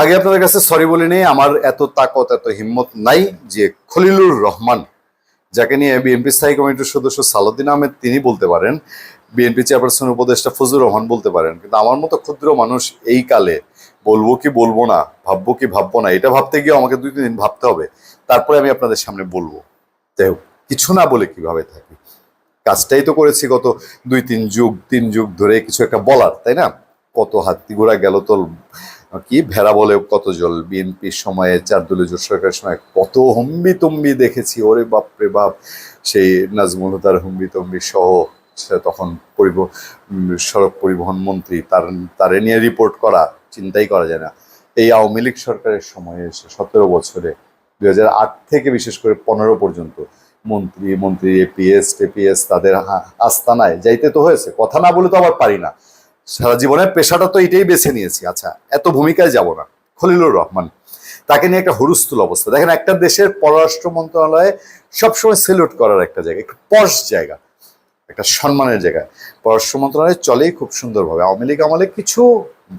আগে আপনাদের কাছে সরি বলে নেই, আমার এত তাকত, এত হিম্মত নাই যে খলিলুর রহমান, যাকে নিয়ে বিএনপি স্থায়ী কমিটির সদস্য সালাউদ্দিন আহমেদ, তিনি বলতে পারেন বিএনপি চেয়ারপারসন উপদেষ্টা ফজুর রহমান বলতে পারেন। কিন্তু আমার মতো ক্ষুদ্র মানুষ এই কালে বলব কি বলব না, ভাববো কি ভাববো না, এটা ভাবতে গিয়ে আমাকে দুই, তিন দিন ভাবতে হবে। তারপরে আমি আপনাদের সামনে বলব। যাই হোক, কিছু না বলে কীভাবে থাকি? কাজটাই তো করেছি গত দুই, তিন যুগ তিন যুগ ধরে কিছু একটা বলার, তাই না? কত হাতি ঘোড়া গেল তো কি ভেড়া বলে কত জল? বিএনপির সময়ে চার দলীয় জোট সরকারের সময় কত হম্বি তম্বি দেখেছি। ওরে বাপ রে বাপ! সেই নাজমুল হুদার হুম্বি তম্বি সহ তখন পরিব সড়ক পরিবহন মন্ত্রী, তার, তারে নিয়ে রিপোর্ট করা চিন্তাই করা যায় না। এই আওয়ামী লীগ সরকারের সময়ে এসে সতেরো বছরে দু হাজার আট থেকে বিশেষ করে পনেরো পর্যন্ত মন্ত্রী মন্ত্রী এপিএস টেপিএস তাদের আস্তানায়, যাইতে তো হয়েছে, কথা না বলে তো আবার পারি না। সারা জীবনের পেশাটা তো এটাই বেছে নিয়েছি। আচ্ছা এত ভূমিকায় যাব না। খলিলুর রহমান, তাকে নিয়ে একটা হুরুস্থুল অবস্থা। দেখেন, একটা দেশের পররাষ্ট্র মন্ত্রণালয়ে সবসময় সেলুট করার একটা জায়গা, একটু পশ জায়গা, একটা সম্মানের জায়গা। পররাষ্ট্র মন্ত্রণালয় চলেই খুব সুন্দরভাবে। আওয়ামী লীগ আমলে কিছু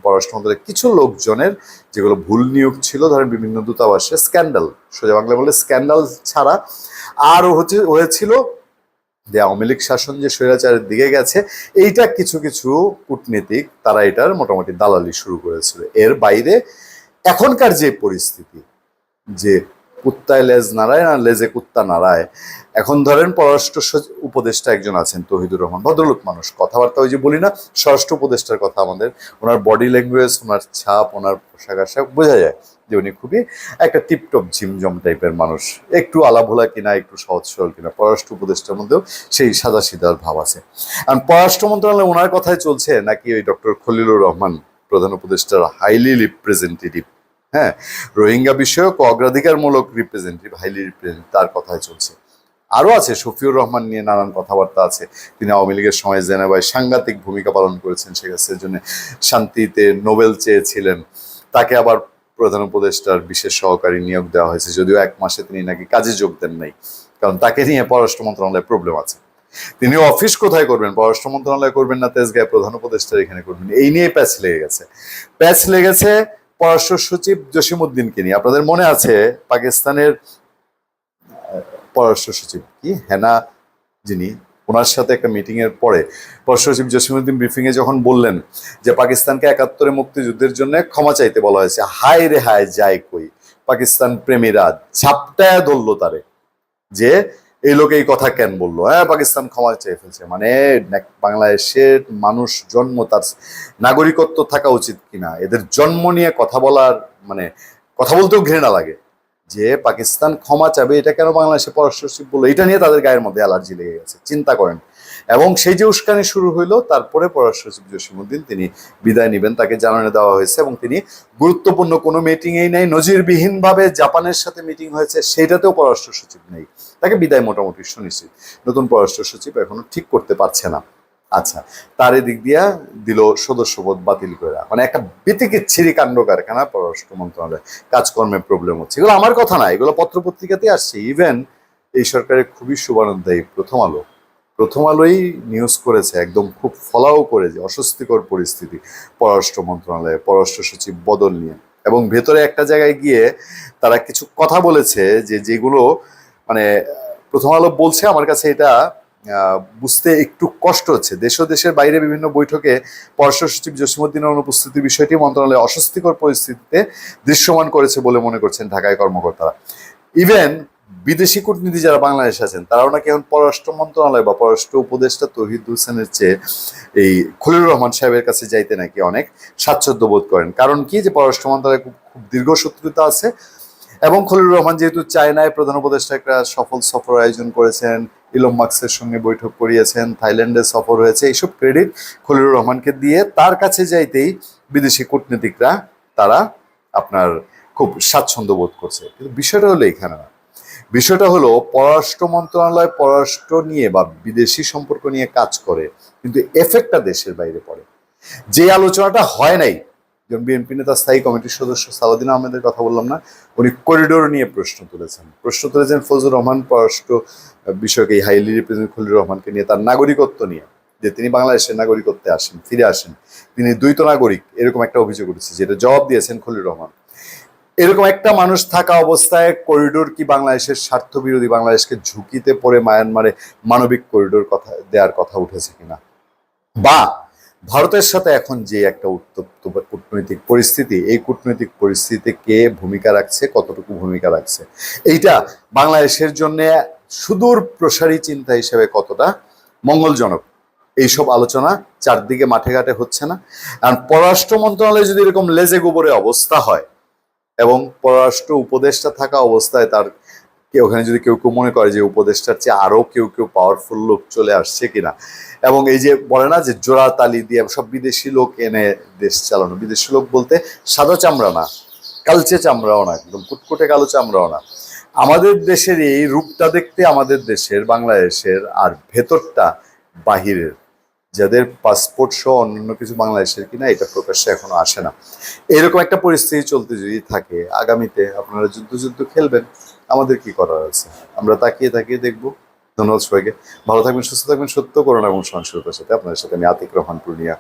পররাষ্ট্র মন্ত্রণালয়ের কিছু লোকজনের যেগুলো ভুল নিয়োগ ছিল, ধরেন বিভিন্ন দূতাবাসে স্ক্যান্ডাল সোজা বাংলা বলে স্ক্যান্ডাল ছাড়া, আরও হচ্ছে, হয়েছিল যে আওয়ামী লীগ শাসন যে স্বৈরাচারের দিকে গেছে, এইটা কিছু কিছু কূটনীতিক তারা এটার মোটামুটি দালালি শুরু করেছিল। এর বাইরে এখনকার যে পরিস্থিতি, যে কুত্তায় লেজ নাড়ায় না লেজে কুত্তা নাড়ায়, এখন ধরেন পররাষ্ট্র উপদেষ্টা একজন আছেন, তহিদুর রহমান, ভদ্রলোক মানুষ, কথাবার্তা ওই যে বলি না, স্বরাষ্ট্র উপদেষ্টার কথা আমাদের, ওনার বডি ল্যাঙ্গুয়েজ ওনার ছাপ, ওনার পোশাক আশাক বোঝা যায়। যে উনি খুবই একটা টিপটপ ঝিমঝম টাইপের মানুষ। একটু আলাভোলা কিনা, একটু সহজ সরল কিনা, পররাষ্ট্র উপদেষ্টার মধ্যেও সেই সাদা সিধার ভাব আছে। আর পররাষ্ট্র মন্ত্রণালয় ওনার কথাই চলছে, নাকি ওই ডক্টর খলিলুর রহমান, প্রধান উপদেষ্টার হাইলি রিপ্রেজেন্টেটিভ হ্যাঁ? রোহিঙ্গা বিষয়ক অগ্রাধিকারমূলক রিপ্রেজেন্টেটিভ হাইলি রিপ্রেজেন্টেটিভ তার কথাই চলছে। আরও আছে, শফিউর রহমান নিয়ে নানান কথাবার্তা আছে। তিনি আওয়ামী লীগের সময় জেনেভায় সাংঘাতিক ভূমিকা পালন করেছেন শেখ হাসিনার জন্য শান্তিতে নোবেল চেয়েছিলেন। তাকে আবার প্রধান উপদেষ্টার বিশেষ সহকারী নিয়োগ দেওয়া হয়েছে, যদিও এক মাসে তিনি নাকি কাজে যোগ দেন নাই, কারণ তাকে নিয়ে পররাষ্ট্র মন্ত্রণালয়ে প্রবলেম আছে। তিনি অফিস কোথায় করবেন? পররাষ্ট্র মন্ত্রণালয়ে করবেন না তেজগাঁয়? প্রধান উপদেষ্টার এখানে করবেন। এই নিয়ে প্যাচ লেগে গেছে। প্যাচ লেগেছে পররাষ্ট্র সচিব জসিমউদ্দিনকে নিয়ে। আপনাদের মনে আছে পাকিস্তানের পররাষ্ট্র সচিব কি? হেনা যিনি ওনার সাথে একটা মিটিং এর পরে পররাষ্ট্র সচিব জসিমউদ্দিন ব্রিফিং এ যখন বললেন যে পাকিস্তানকে একাত্তরে মুক্তিযুদ্ধের জন্য ক্ষমা চাইতে বলা হয়েছে, হায় রে হায়, যায় কই? পাকিস্তান প্রেমীরা ঝাপটায় ধরলো তারে যে এই লোক এই কথা কেন বলল? হ্যাঁ পাকিস্তান ক্ষমা চেয়ে ফেলছে। মানে বাংলাদেশের মানুষ জন্ম তার নাগরিকত্ব থাকা উচিত কিনা? এদের জন্ম নিয়ে কথা বলার মানে কথা বলতেও ঘৃণা লাগে। যে পাকিস্তান ক্ষমা চাবে, এটা কেন বাংলাদেশে পররাষ্ট্র সচিব বলল, এটা নিয়ে তাদের গায়ের মধ্যে অ্যালার্জি লেগে গেছে, চিন্তা করেন। এবং সেই যে উস্কানি শুরু হইল, তারপরে পররাষ্ট্র সচিব জসিমুদ্দিন তিনি বিদায় নেবেন, তাকে জানানো দেওয়া হয়েছে এবং তিনি গুরুত্বপূর্ণ কোনো মিটিংয়েই নেই, নজিরবিহীনভাবে জাপানের সাথে মিটিং হয়েছে, সেটাতেও পররাষ্ট্র সচিব নেই। তাকে বিদায় মোটামুটি সুনিশ্চিত। নতুন পররাষ্ট্র সচিব এখনও ঠিক করতে পারছে না। আচ্ছা তার এদিক দিয়া দিল সদস্যপদ বাতিল করে মানে একটা বিতিকিচ্ছিরি কাণ্ড কারখানা, পররাষ্ট্র মন্ত্রণালয়। কাজকর্মে প্রবলেম হচ্ছে। এগুলো আমার কথা না, এগুলো পত্রপত্রিকাতে আসছে। ইভেন এই সরকারের খুবই শুভানন্দায়ী প্রথম আলো। প্রথম আলোই নিউজ করেছে, একদম খুব ফলাও করে যে অস্বস্তিকর পরিস্থিতি পররাষ্ট্র মন্ত্রণালয়ে, পররাষ্ট্র সচিব বদল নিয়ে। এবং ভেতরে একটা জায়গায় গিয়ে তারা কিছু কথা বলেছে যে যেগুলো মানে প্রথম আলো বলছে আমার কাছে এটা বুঝতে একটু কষ্ট হচ্ছে। দেশ ও দেশের বাইরে বিভিন্ন বৈঠকে পররাষ্ট্র সচিব জসিমুদ্দিনের অনুপস্থিতির বিষয়টি মন্ত্রণালয়ে অস্বস্তিকর পরিস্থিতিতে দৃশ্যমান করেছে বলে মনে করছেন ঢাকায় কর্মকর্তারা। ইভেন বিদেশি কূটনীতি যারা বাংলাদেশে আছেন, তারাও নাকি এখন পররাষ্ট্র মন্ত্রণালয় বা পররাষ্ট্র উপদেষ্টা তহিদ হোসেনের চেয়ে এই খলিলুর রহমান সাহেবের কাছে যাইতে নাকি অনেক স্বাচ্ছন্দ্য বোধ করেন। কারণ কি? যে পররাষ্ট্র মন্ত্রণালয় খুব দীর্ঘ শত্রুতা আছে এবং খলিলুর রহমান যেহেতু চায়নায় প্রধান উপদেষ্টা একটা সফল সফর আয়োজন করেছেন ইলম মার্কসের সঙ্গে বৈঠক করিয়েছেন, থাইল্যান্ডে সফর হয়েছে, এইসব ক্রেডিট খলিলুর রহমানকে দিয়ে তার কাছে যাইতেই বিদেশি কূটনীতিকরা, তারা আপনার খুব স্বাচ্ছন্দ্য বোধ করছে। কিন্তু বিষয়টা হলো এখানে না। বিষয়টা হলো পররাষ্ট্র মন্ত্রণালয় পররাষ্ট্র নিয়ে বা বিদেশি সম্পর্ক নিয়ে কাজ করে, কিন্তু এফেক্টটা দেশের বাইরে পড়ে। যে আলোচনাটা হয় নাই যেমন বিএনপি নেতা, স্থায়ী কমিটির সদস্য সালাউদ্দিন আহমেদের কথা বললাম না, উনি করিডোর নিয়ে প্রশ্ন তুলেছেন। প্রশ্ন তুলেছেন ফজলুর রহমান পররাষ্ট্র বিষয়ক, এই হাইলি রিপ্রেজেন্ট খলিলুর রহমানকে নিয়ে, তার নাগরিকত্ব নিয়ে, যে তিনি বাংলাদেশের নাগরিকত্বে আসেন, ফিরে আসেন, তিনি দ্বৈত নাগরিক, এরকম একটা অভিযোগ উঠেছে, যেটা জবাব দিয়েছেন খলিলুর রহমান। এরকম একটা মানুষ থাকা অবস্থায় করিডোর কি বাংলাদেশের স্বার্থ বিরোধী বাংলাদেশকে ঝুঁকিতে পড়ে মায়ানমারে মানবিক করিডোর কথা দেওয়ার কথা উঠেছে কিনা? বা ভারতের সাথে এখন যে একটা উত্তপ্ত কূটনৈতিক পরিস্থিতি, এই কূটনৈতিক পরিস্থিতিতে কে ভূমিকা রাখছে, কতটুকু ভূমিকা রাখছে? এইটা বাংলাদেশের জন্য সুদূর প্রসারী চিন্তা হিসেবে কতটা মঙ্গলজনক? এইসব আলোচনা চারদিকে মাঠে ঘাটে হচ্ছে না। আর পররাষ্ট্র মন্ত্রণালয়ে যদি এরকম লেজে গোবরে অবস্থা হয় এবং পররাষ্ট্র উপদেষ্টা থাকা অবস্থায় তার ওখানে যদি কেউ কেউ মনে করে যে উপদেষ্টার চেয়ে আরও কেউ কেউ পাওয়ারফুল লোক চলে আসছে কিনা? এবং এই যে বলে না যে জোড়া তালি দিয়ে সব বিদেশি লোক এনে দেশ চালানো, বিদেশি লোক বলতে সাদা চামড়া না, কালচে চামড়াও না, একদম কুটকুটে কালো চামড়াও না। আমাদের দেশের এই রূপটা দেখতে আমাদের দেশের, বাংলাদেশের আর ভেতরটা বাহিরের। যাদের পাসপোর্ট সহ অন্যান্য কিছু বাংলাদেশের কিনা, এটা প্রকাশ্যে এখনও আসে না। এরকম একটা পরিস্থিতি চলতে যদি থাকে, আগামীতে আপনারা যুদ্ধ যুদ্ধ খেলবেন, আমাদের কি করার আছে? আমরা তাকিয়ে তাকিয়ে দেখব। ধন্যবাদ সবাইকে। ভালো থাকবেন, সুস্থ থাকবেন। সত্য করোনা এবং সহনশীলতার সাথে আপনাদের সাথে আমি আতিক রহমান পূর্ণিয়া।